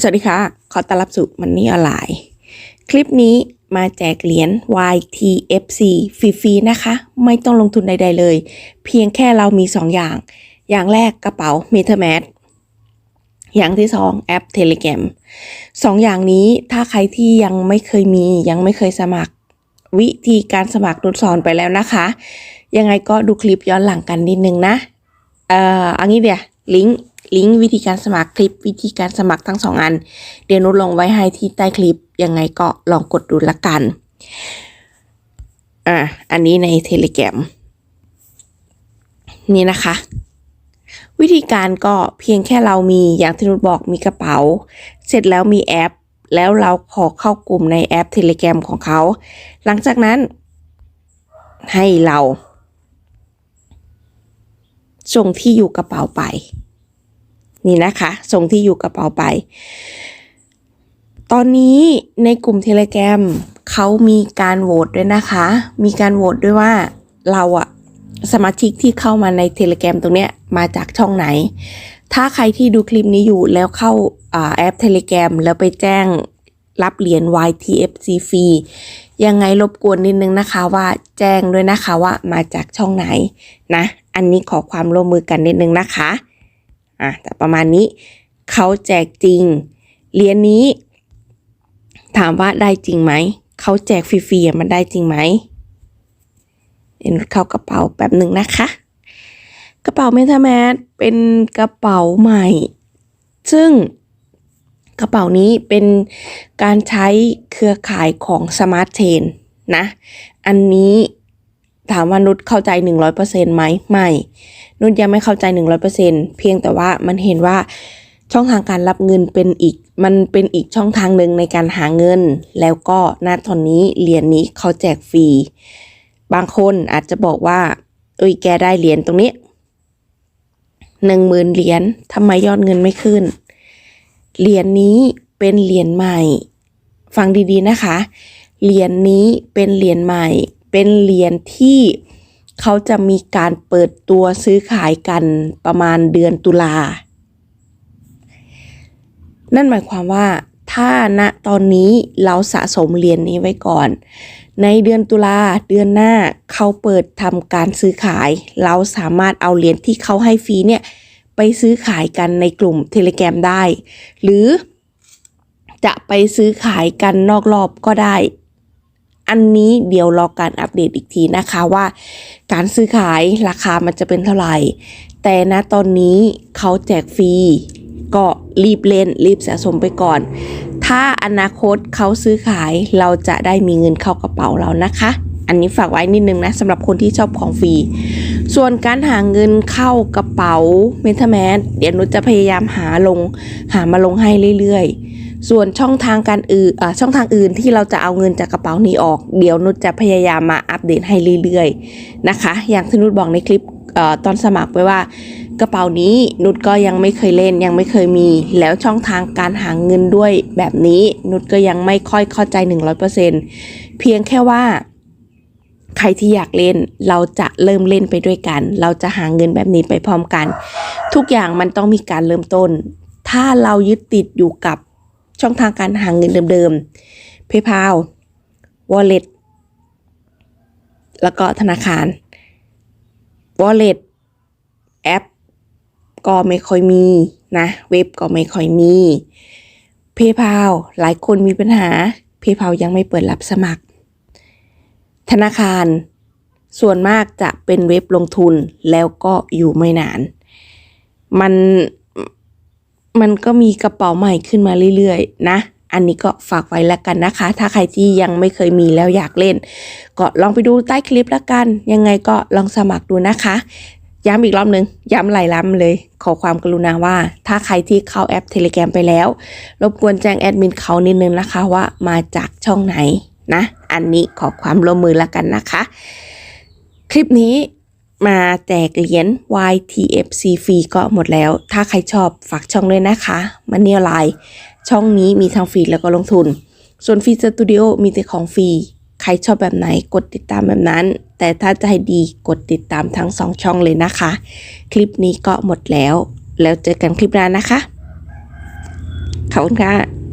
สวัสดีค่ะ ขอต้อนรับสู่มันนี่ออนไลน์คลิปนี้มาแจกเหรียญ YTFC ฟรีๆ นะคะ ไม่ต้องลงทุนใด ๆ เลย เพียงแค่เรามี 2 อย่าง อย่างแรกกระเป๋า MetaMask อย่างที่ 2 แอป Telegram สองอย่างนี้ถ้าใครที่ยังไม่เคยมียังไม่เคยสมัครวิธีการสมัครนุสอนไปแล้วนะคะ ยังไงก็ดูคลิปย้อนหลังกันนิดนึงนะ เอ่อเอันนี้เดี๋ยวลิงก์ ลิงก์วิธีการสมัครคลิปวิธีการสมัครทั้งสองอัน เดี๋ยวนุชลงไว้ให้ที่ใต้คลิป ยังไงก็ลองกดดูละกัน อะ อันนี้ใน Telegram นี่นะคะ วิธีการก็เพียงแค่เรามีอย่างที่นุชบอกมีกระเป๋า เสร็จแล้วมีแอป แล้วเราขอเข้ากลุ่มในแอป Telegram ของเขา หลังจากนั้น ให้เราส่งที่อยู่กระเป๋าไป นี่นะคะส่งที่อยู่กระเป๋าไป ตอนนี้ในกลุ่ม Telegram เขามีการโหวตด้วยนะคะ มีการโหวตด้วยว่าเราอะสมาชิกที่เข้ามาใน Telegram ตรงเนี้ยมาจากช่องไหน ถ้าใครที่ดูคลิปนี้อยู่แล้วเข้าอแอป Telegram แล้วไปแจ้งรับเหรียญ YTFC ฟรียังไงรบกวนนิดนึงนะคะว่าแจ้งด้วยนะคะว่ามาจากช่องไหนนะ อันนี้ขอความร่วมมือกันนิดนึงนะคะ อะแต่ประมาณนี้เขาแจกจริง เหรียญนี้ ถามว่าได้จริงไหม เขาแจกฟรีๆมันได้จริงไหมเดี๋ยวนุชเข้ากระเป๋าแป๊บหนึ่งนะคะ กระเป๋าเมทาแมสเป็นกระเป๋าใหม่ ซึ่งกระเป๋านี้เป็นการใช้เครือข่ายของ Smart Chain นะ อันนี้ ถามว่านุชเข้าใจ 100%ไหมไม่ นุชยังไม่เข้าใจ 100%เพียงแต่ว่ามันเห็นว่าช่องทางการรับเงินเป็นอีก มันเป็นอีกช่องทางหนึ่งในการหาเงิน แล้วก็ณตอนนี้เหรียญนี้เขาแจกฟรี บางคนอาจจะบอกว่าเอ้ยแกได้เหรียญตรงนี้หนึ่งหมื่นเหรียญทำไมยอดเงินไม่ขึ้น เหรียญนี้เป็นเหรียญใหม่ ฟังดีๆนะคะ เหรียญนี้เป็นเหรียญใหม่ เป็นเหรียญที่เขาจะมีการเปิดตัวซื้อขายกันประมาณเดือนตุลา นั่นหมายความว่าถ้าณตอนนี้เราสะสมเหรียญนี้ไว้ก่อน ในเดือนตุลาเดือนหน้าเขาเปิดทำการซื้อขาย เราสามารถเอาเหรียญที่เขาให้ฟรีเนี่ยไปซื้อขายกันในกลุ่ม Telegram ได้ หรือจะไปซื้อขายกันนอกรอบก็ได้ อันนี้เดี๋ยวรอการอัปเดตอีกทีนะคะว่า การซื้อขายราคามันจะเป็นเท่าไหร่ แต่ณตอนนี้เขาแจกฟรีก็รีบเล่นรีบสะสมไปก่อน ถ้าอนาคตเขาซื้อขายเราจะได้มีเงินเข้ากระเป๋าเรานะคะ อันนี้ฝากไว้นิดนึงนะสำหรับคนที่ชอบของฟรี ส่วนการหาเงินเข้ากระเป๋าเมทาแมสเดี๋ยวนุชจะพยายามหาลงหามาลงให้เรื่อยๆ ส่วนช่องทางการอื่นช่องทางอื่นที่เราจะเอาเงินจากกระเป๋านี้ออก เดี๋ยวนุชจะพยายามมาอัปเดตให้เรื่อยๆนะคะ อย่างที่นุชบอกในคลิปอตอนสมัครไว้ว่ากระเป๋านี้นุชก็ยังไม่เคยเล่นยังไม่เคยมี แล้วช่องทางการหาเงินด้วยแบบนี้นุชก็ยังไม่ค่อยเข้าใจ 100%เพียงแค่ว่า ใครที่อยากเล่นเราจะเริ่มเล่นไปด้วยกัน เราจะหาเงินแบบนี้ไปพร้อมกัน ทุกอย่างมันต้องมีการเริ่มต้น ถ้าเรายึดติดอยู่กับ ช่องทางการหาเงินเดิมๆ PayPal Wallet แล้วก็ธนาคาร Wallet แอปก็ไม่ค่อยมีนะ เว็บก็ไม่ค่อยมี PayPal หลายคนมีปัญหา PayPal ยังไม่เปิดรับสมัคร ธนาคาร ส่วนมากจะเป็นเว็บลงทุนแล้วก็อยู่ไม่นาน มัน มันก็มีกระเป๋าใหม่ขึ้นมาเรื่อยๆ นะ อันนี้ก็ฝากไว้แล้วกันนะคะ ถ้าใครที่ยังไม่เคยมีแล้วอยากเล่น ก็ลองไปดูใต้คลิปแล้วกัน ยังไงก็ลองสมัครดูนะคะ ย้ำอีกรอบหนึ่งย้ำหลายล้ำเลย ขอความกรุณาว่า ถ้าใครที่เข้าแอป Telegram ไปแล้ว รบกวนแจ้งแอดมินเขานิดนึงนะคะว่ามาจากช่องไหนนะ อันนี้ขอความร่วมมือแล้วกันนะคะ คลิปนี้ มาแจกเหรียญ YTFC ฟรีก็หมดแล้ว ถ้าใครชอบฝากช่องด้วยนะคะมันเนียไลน์ช่องนี้มีทั้งฟรีแล้วก็ลงทุน ส่วนฟรีสตูดิโอมีแต่ของฟรี ใครชอบแบบไหนกดติดตามแบบนั้น แต่ถ้าจะให้ดีกดติดตามทั้งสองช่องเลยนะคะ คลิปนี้ก็หมดแล้ว แล้วเจอกันคลิปหน้านะคะ ขอบคุณค่ะ